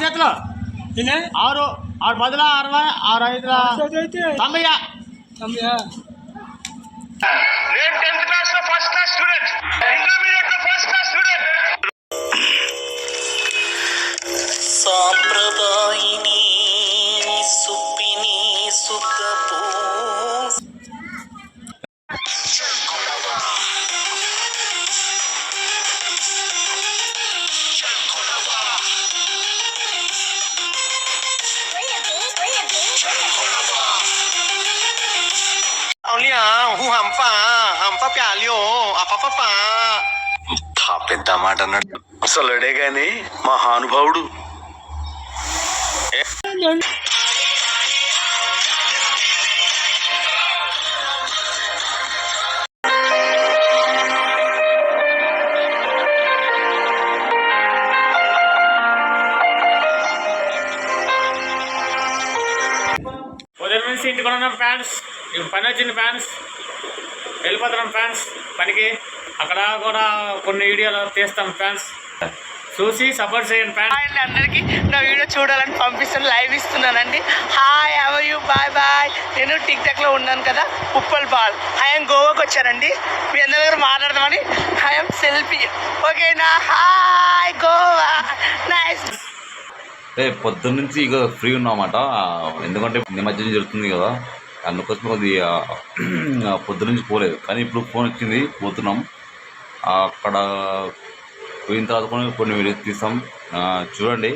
చేతిలో తినే ఆరు ఆరు పదుల అరవై ఆరు ఐదుల చదివితే తొంభై తమ్మియా నేను టెన్త్ క్లాస్ లో ఫస్ట్ క్లాస్ స్టూడెంట్ ఇంటర్మీడియట్ లో ఫస్ట్ క్లాస్ స్టూడెంట్ బాల్యం వాల్యూ పెద్ద మాట అన్నాడు. అసలు అడే గాని మా హానుభావుడు ఇంటికి ఫ్యాన్స్ ఇప్పుడు పని వచ్చింది ఫ్యాన్స్. వెళ్ళిపోతున్నాం ఫ్యాన్స్ పనికి. అక్కడ కూడా కొన్ని వీడియోలు తీస్తాం ఫ్యాన్స్. చూసి సపోర్ట్ చేయండి ఫ్యాన్స్. అందరికి. నా వీడియో చూడాలని పంపిస్తాను live ఇస్తున్నానండి. Hi how you bye bye నేను టిక్ టాక్లో ఉన్నాను కదా ఉప్పల్ బాల్. ఐఎమ్ గోవాకి వచ్చానండి. మీ అందరి దగ్గర మాట్లాడదామని. ఐఎమ్ సెల్ఫీ ఓకేనా హాయ్ గోవా. నైస్ అంటే పొద్దున్న నుంచి ఇక ఫ్రీ ఉన్నామాట ఎందుకంటే నిమజ్జనం జరుగుతుంది కదా. అందుకోసం అది పొద్దు నుంచి పోలేదు. కానీ ఇప్పుడు ఫోన్ వచ్చింది పోతున్నాం. అక్కడ పోయిన తర్వాత కూడా కొన్ని వీడియోస్ తీస్తాం. చూడండి.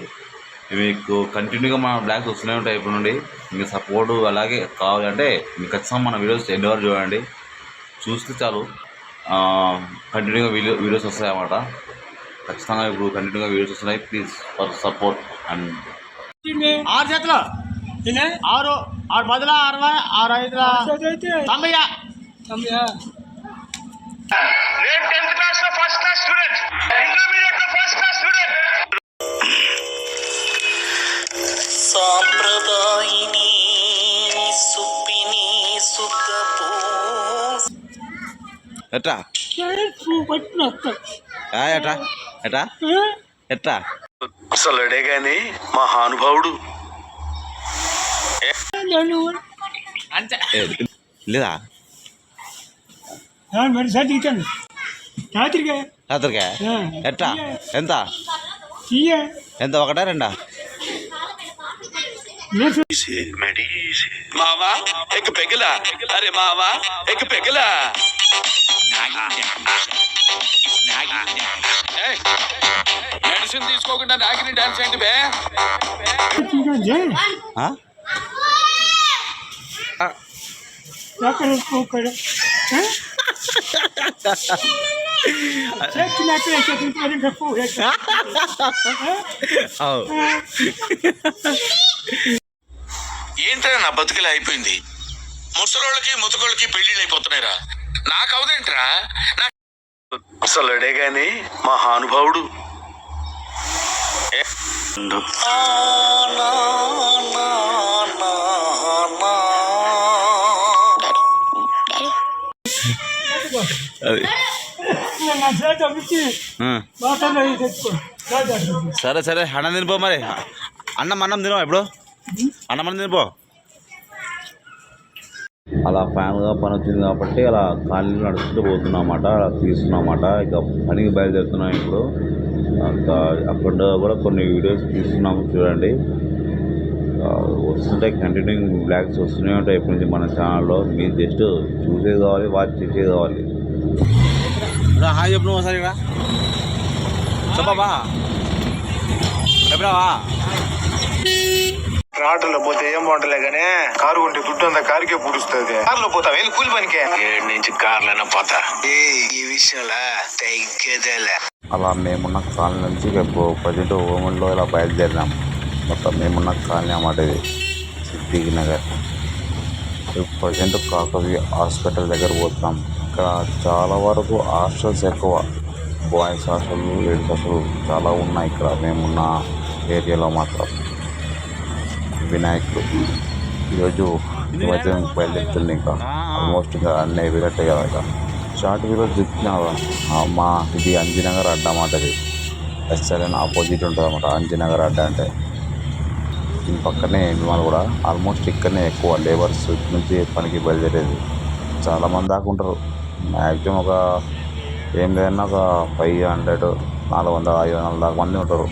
మీకు కంటిన్యూగా మన బ్లాగ్స్ వస్తూనే ఉంటాయి ఇప్పుడు నుండి. మీకు సపోర్ట్ అలాగే కావాలంటే మీకు ఖచ్చితంగా మన వీడియోస్ ఎన్ని వరకు చూడండి. చూస్తే చాలు. కంటిన్యూగా వీడియో వీడియోస్ వస్తాయి అన్నమాట. ఖచ్చితంగా ఇప్పుడు కంటిన్యూగా వీడియోస్ వస్తున్నాయి. ప్లీజ్ ఫర్ సపోర్ట్ అండ్ ఆరు చేతిలో. ఆరు ఆరు పదుల అరవై ఆరు ఐదుల తొంభై తమ్మియా నేను టెన్త్ క్లాస్లో ఫస్ట్ క్లాస్ స్టూడెంట్ ఇంటర్మీడియట్లో ఫస్ట్ క్లాస్ స్టూడెంట్ సాంప్రదాయిని సుప్పిని సుఖపూ ఎట్రా? ఎట్రా? ఎట్రా? ఎట్రా? అసలుడే గాని మహానుభావుడు. నేను అంతే ఏ, లేదా మరి సార్ దిగుతాను రాత్రిగా రాత్రికే ఎట్రా ఎంత తీయ ఎంత ఒకటా రెండా నేను మావా ఎక్ పెగలా అరే మావా ఎక్ పెగలా మెడిసిన్ తీసుకోకుండా నాగిని డాన్స్ ఏంటి బే ఏంట్రా నా బతుకులే అయిపోయింది? ముసలోళ్ళకి ముతుకోళ్ళకి పెళ్ళిళ్ళు అయిపోతున్నాయిరా. నాకు అవదేంట్రా? అసలుడే గాని మహానుభావుడు అది. సరే సరే అన్నం తినిపో మరి. అన్నం అన్నం తినవా ఇప్పుడు? అన్నం అన్నం తినిపో. అలా ఫ్యాన్గా పని వచ్చింది కాబట్టి అలా కాలనీ నడుచుకుంటూ పోతున్నాం అన్నమాట అలా తీస్తున్నాం అన్నమాట ఇక పనికి బయలుదేరుతున్నాం ఇప్పుడు. ఇంకా అక్కడ కూడా కొన్ని వీడియోస్ తీస్తున్నాము చూడండి. వస్తుంటాయి కంటిన్యూ బ్లాగ్స్ వస్తూనే ఉంటాయి ఇప్పటి నుంచి మన ఛానల్లో. మీరు జస్ట్ చూసేది కావాలి వాచ్ చేసేది కావాలి. హాయ్ చెప్పు నువ్వు ఒకసారి ఇక్కడ చెప్పబా ఎప్పుడావా ఆటోలో పోతే ఏం బాగుంటలే గానీ కారు ఉంటే దుడ్డు అంతా కారుకే పూడుస్తుంది. కారులో పోతా వెళ్ళి కూలి పనికే. ఏడు నుంచి కార్లైనా పోతా. ఈ విషయంలో తగ్గేదేలే. అలా మేమున్న కాలనీ నుంచి ప్రజెంట్ ఓమన్లో ఇలా బయలుదేరినాం. మొత్తం మేమున్న కాలనీ అన్నమాట ఇది. సిద్దికి నగర్. ప్రజెంట్ కాకతీయ హాస్పిటల్ దగ్గర పోతున్నాం ఇక్కడ చాలా వరకు హాస్టల్స్ ఎక్కువ. బాయ్స్ హాస్టల్ లేడీస్ హాస్టల్ చాలా ఉన్నాయి ఇక్కడ. మేమున్న ఏరియాలో మాత్రం వినాయకుడు. ఈరోజు నిమజ్జనం బయలుదేరుతుంది ఇంకా. ఆల్మోస్ట్ ఇంకా అన్నీ అయిపోయినట్టే కదా ఇక. షార్ట్ వీడియో చెప్పిన మా ఇది అంజనగర్ అడ్డ అన్నమాట ఇది ఎస్ఆర్ఎన్ ఆపోజిట్ ఉంటుంది అన్నమాట. అంజనగర్ అడ్డ అంటే. దీని పక్కనే వాళ్ళు కూడా ఆల్మోస్ట్ ఇక్కడనే ఎక్కువ. లేబర్స్ నుంచి పనికి బయలుదేరేది. చాలామంది దాకా ఉంటారు. మ్యాక్సిమం ఒక ఏం లేదన్నా ఒక ఫైవ్ హండ్రెడ్ నాలుగు వందల ఐదు వందల దాకా మంది ఉంటారు.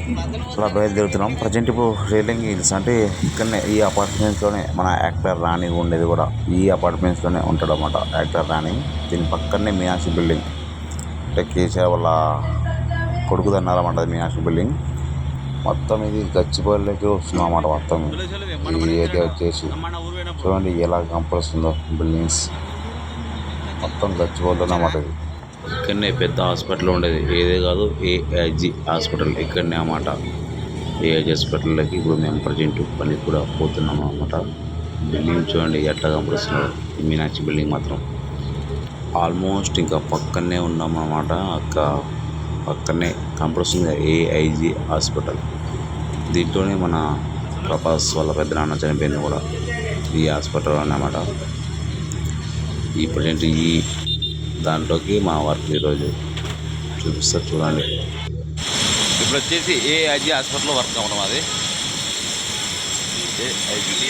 అలా బయలుదేరుతున్నాం. ప్రజెంట్ ఇప్పుడు రేలింగ్ హిల్స్ అంటే ఇక్కడనే ఈ అపార్ట్మెంట్స్లోనే మన యాక్టర్ రాణి ఉండేది కూడా ఈ అపార్ట్మెంట్స్లోనే ఉంటాడు అనమాట యాక్టర్ రాణి. దీని పక్కనే మీనాక్షి బిల్డింగ్. అంటే కేసీఆర్ వాళ్ళ కొడుకుది అన్నారన్నమాట మీనాక్షి బిల్డింగ్. మొత్తం ఇది గచ్చిబౌలిలోకి వస్తుంది అన్నమాట మొత్తం. ఈ ఏరియా వచ్చేసి చూడండి ఎలా కంపొస్తుందో బిల్డింగ్స్. మొత్తం చచ్చిపోతుంది అన్నమాట ఇది ఇక్కడనే పెద్ద హాస్పిటల్ ఉండేది. ఏదే కాదు ఏఐజి హాస్పిటల్ ఇక్కడనే అన్నమాట. ఏఐజి హాస్పిటల్లోకి ఇప్పుడు మేము ప్రజెంట్ పని కూడా పోతున్నాం అన్నమాట. బిల్డింగ్ చూడండి ఎట్లా కనపడుస్తున్నాడు మీనాక్షి బిల్డింగ్ మాత్రం. ఆల్మోస్ట్ ఇంకా పక్కనే ఉన్నాం అన్నమాట. అక్క పక్కనే కనపడుస్తుంది ఏఐజి హాస్పిటల్. దీంట్లోనే మన ప్రభాస్ వాళ్ళ పెద్ద నాన్న చనిపోయింది కూడా. ఈ హాస్పిటల్ అన్నమాట. ఈ ప్రజెంట్ ఈ దాంట్లోకి మా వర్క్ ఈరోజు చూపిస్తా చూడండి. ఇప్పుడు వచ్చేసి ఏఐజి హాస్పిటల్లో వర్క్ అవ్వడం అది. ఏఐజి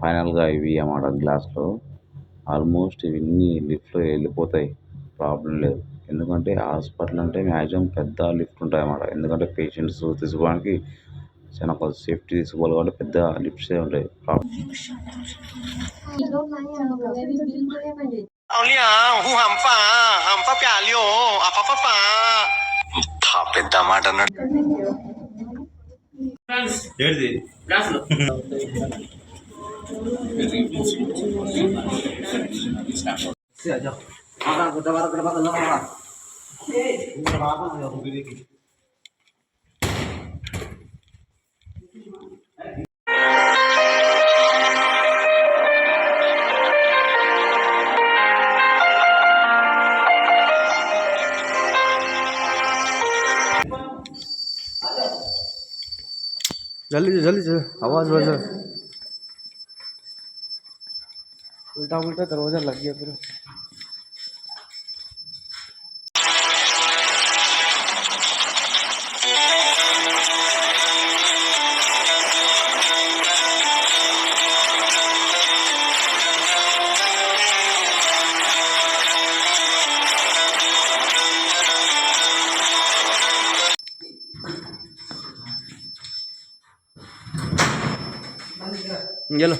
ఫైనల్గా ఇవి అన్నమాట గ్లాస్లో. ఆల్మోస్ట్ ఇవన్నీ లిఫ్ట్లో వెళ్ళిపోతాయి. ప్రాబ్లం లేదు. ఎందుకంటే హాస్పిటల్ అంటే మ్యాక్సిమం పెద్ద లిఫ్ట్ ఉంటాయి అన్నమాట ఎందుకంటే పేషెంట్స్ తీసుకోవడానికి చాలా కొంత సేఫ్టీ తీసుకోవాలి కాబట్టి పెద్ద లిఫ్ట్సే ఉంటాయి పెద్ద మాట అన్నాడు. ఫ్రెండ్స్ ఏంటిది గ్లాసులు जल्दी जल्दी आवाज़ वजह उल्टा उल्टा दरवाज़ा लग गया पूरा। గెలు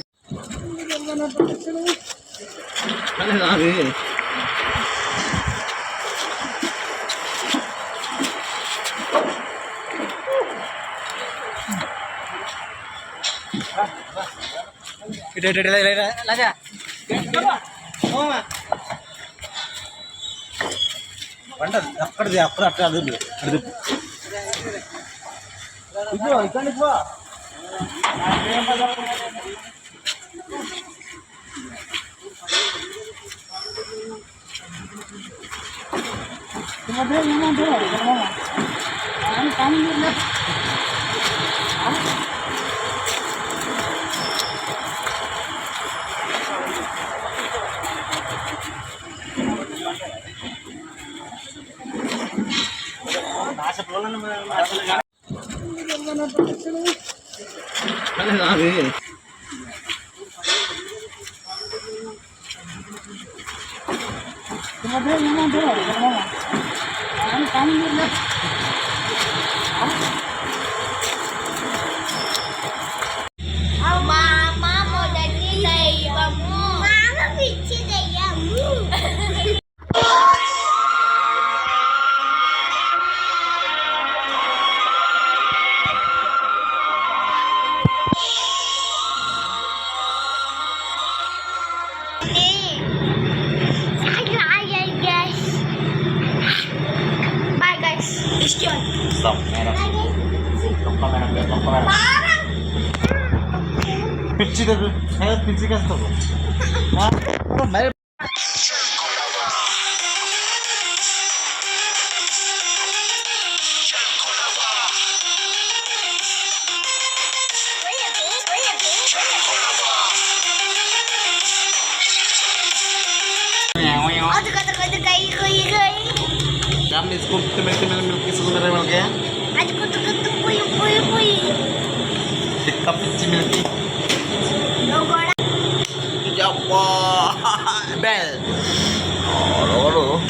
పంట అక్కడది అక్కడ అక్కడ అది అది అదే Come on, come on, come on. ఇదిగో ఇక్కడ పో మామ পিচি का शायद পিচি का তো হ্যাঁ हमने इसको मिलते मिल गया। आज को तो कोई कोई कोई। कब मिलती। Wow! Bell! Oh, ano,